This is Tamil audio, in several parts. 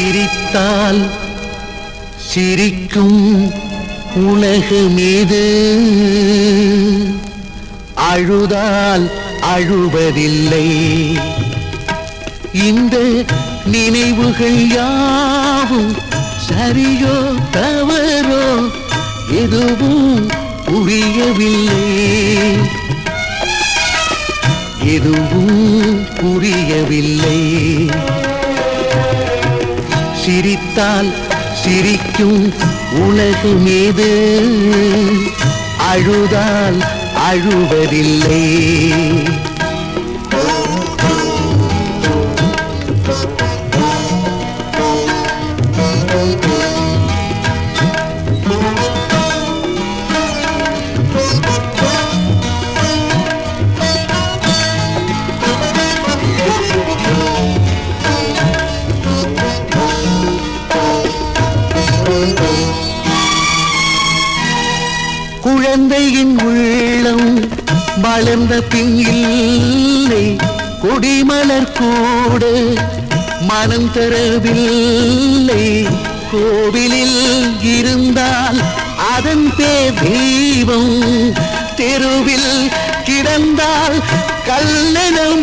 சிரித்தால் சிரிக்கும் உலகமீது? அழுதால் அழுவதில்லை. இந்த நினைவுகள் யாவும் சரியோ தவறோ எதுவும் புரியவில்லை. எதுவும் புரியவில்லை. சிரித்தால் சிரிக்கும் உலகு ஏது அழுதால் அழுவதில்லை. குழந்தையின் உள்ளம் வளர்ந்த பின் இல்லை. கொடிமலர் கூட மனம் தரவில்லை. கோவிலில் இருந்தால் அதன் பேர் தெய்வம். தெருவில் கிடந்தால் கல்லென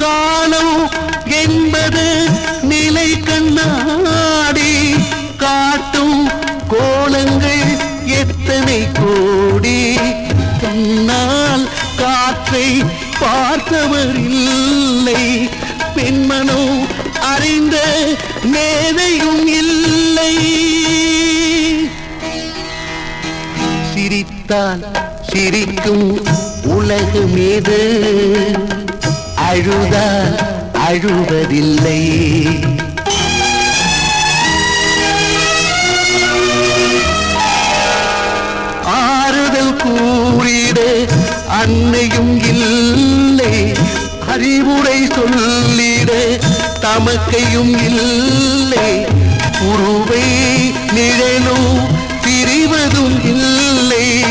காலம் என்பது நிலை கண்ணாடி. காட்டும் கோலங்கள் எத்தனை கோடி. கண்ணால் காற்றை பார்த்தவர் இல்லை. பெண்மனோ அறிந்த மேதையும் இல்லை. சிரித்தால் சிரிக்கும் உலகு மீது அழுதால் அழுவதில்லை. ஆறுதல் கூறிட அன்னையும் இல்லை. அறிவுரை சொல்லிட தமக்கையும் இல்லை. குருவை நிழலும் பிரிவதும் இல்லை.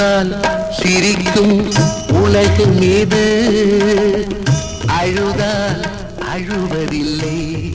சிரித்தால் சிரிக்கும் உலகின் மீது. அழுதால் அழுவதில்லை.